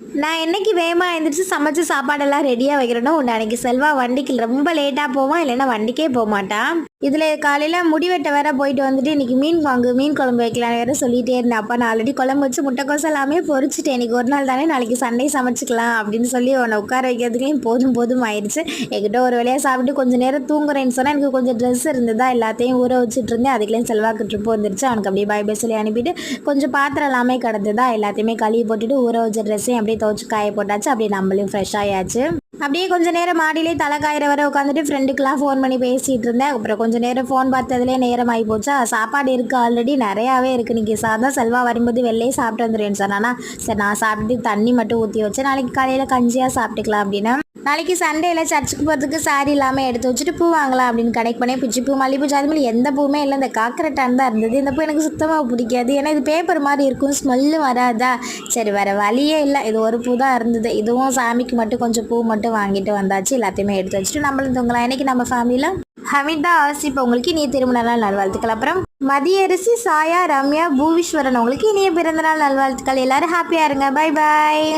நான் என்னைக்கு வேகமாக எழுந்திரிச்சு சமைச்சு சாப்பாடெல்லாம் ரெடியாக வைக்கிறேனோ உண்டு அன்றைக்கி செல்வா வண்டிக்கு ரொம்ப லேட்டாக போவான் இல்லைன்னா வண்டிக்கே போக மாட்டான் இதில் காலையில் முடிவெட்ட வேற போயிட்டு வந்துட்டு இன்றைக்கி மீன் வாங்கு மீன் குழம்பு வைக்கலாம் வேற சொல்லிகிட்டே இருந்தேன் அப்பா நான் ஆல்ரெடி குழம்பு வச்சு முட்டைக்கோசம் எல்லாமே பொறிச்சிட்டேன் இன்னைக்கு ஒரு நாள் தானே நாளைக்கு சண்டே சமைச்சிக்கலாம் அப்படின்னு சொல்லி உன்னை உட்கார வைக்கிறதுக்குலேயும் போதும் போதும் ஆயிடுச்சு. என்கிட்ட ஒரு வேலையாக சாப்பிட்டு கொஞ்சம் நேரம் தூங்குறேன்னு சொன்னால் எனக்கு கொஞ்சம் ட்ரெஸ் இருந்ததா எல்லாத்தையும் ஊற வச்சுட்டு இருந்தேன். அதுக்குள்ளேயும் செல்வாக்கு ட்ரிப் வந்துருச்சு. அவனுக்கு அப்படியே பாய் பை சொல்லி அனுப்பிட்டு கொஞ்சம் பாத்திரம் எல்லாமே கிடந்ததா எல்லாத்தையுமே கழுவி போட்டுட்டு ஊற வச்ச ட்ரெஸ்ஸையும் அப்படியே துவச்சி காய போட்டாச்சு. அப்படியே நம்மளையும் ஃப்ரெஷ் ஆயாச்சு. அப்படியே கொஞ்ச நேரம் மாடியிலே தலை காயிற வரை உட்காந்துட்டு ஃப்ரெண்டுக்கெலாம் ஃபோன் பண்ணி பேசிகிட்டு இருந்தேன். அப்புறம் கொஞ்சம் நேரம் ஃபோன் பார்த்ததுலேயே நேரம் ஆகி போச்சா சாப்பாடு இருக்குது ஆல்ரெடி நிறையாவே இருக்குது இன்றைக்கி சாதம் செல்வா வரும்போது வெளிலே சாப்பிட்டு வந்துடுவேன் சார் ஆனால் சரி நான் சாப்பிட்டு தண்ணி மட்டும் ஊற்றி வச்சேன். நாளைக்கு காலையில் கஞ்சியாக சாப்பிட்டுக்கலாம் அப்படின்னா. நாளைக்கு சண்டேல சர்ச்சுக்கு போகிறதுக்கு சாரி இல்லாமல் எடுத்து வச்சுட்டு பூ வாங்கலாம் அப்படின்னு கனெக்ட் பண்ணி பிச்சி பூ மல்லிப்பூ ஜாதிமல்லி எந்த பூவுமே இல்லை. இந்த காக்கரட்டான் தான் இருந்தது. இந்த பூ எனக்கு சுத்தமாக பிடிக்காது. ஏன்னா இது பேப்பர் மாதிரி இருக்கும். ஸ்மெல்லு வராதா? சரி வேறு வழியே இல்லை. இது ஒரு பூ தான் இருந்தது. இதுவும் சாமிக்கு மட்டும் கொஞ்சம் பூ மட்டும் வாங்கிட்டு வந்தாச்சு. எல்லாத்தையுமே எடுத்து வச்சுட்டு நம்மளும் தூங்கலாம். இன்னைக்கு நம்ம ஃபேமிலியில் ஹமிதா ஆசிப் உங்களுக்கு இனிய திருமண நாள் நல்வாழ்த்துக்கள். அப்புறம் மதியரசி சாயா ரம்யா பூவீஸ்வரன். உங்களுக்கு இனிய பிறந்தநாள் நல்வாழ்த்துக்கள். எல்லாரும் ஹாப்பியாக இருங்க. Bye bye